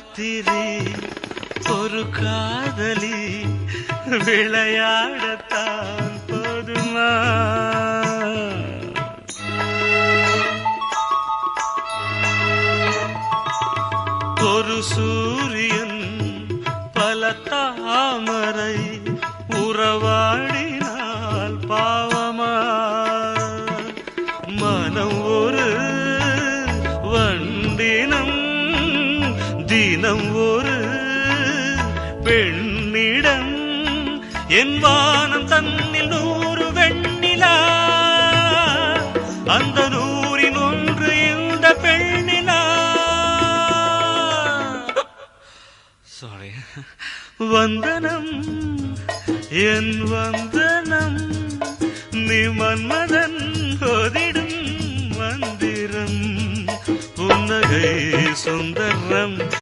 ராத்திரி ஒரு காதலி விளையாடத்தான் போதுமா? ஒரு சூரியன் பல தாமரை உறவாடினால் பாவமா? மனம் தினம் ஒரு பெண்ணிடம் என் வானம் தன்னில் நூறு வெண்ணிலா. அந்த நூறின் ஒன்று இந்த பெண்ணிலா. சாரி வந்தனம் என் வந்தனம் நீ மன்மதன் ஓதிடும் மந்திரம். புன்னகை சுந்தரம்.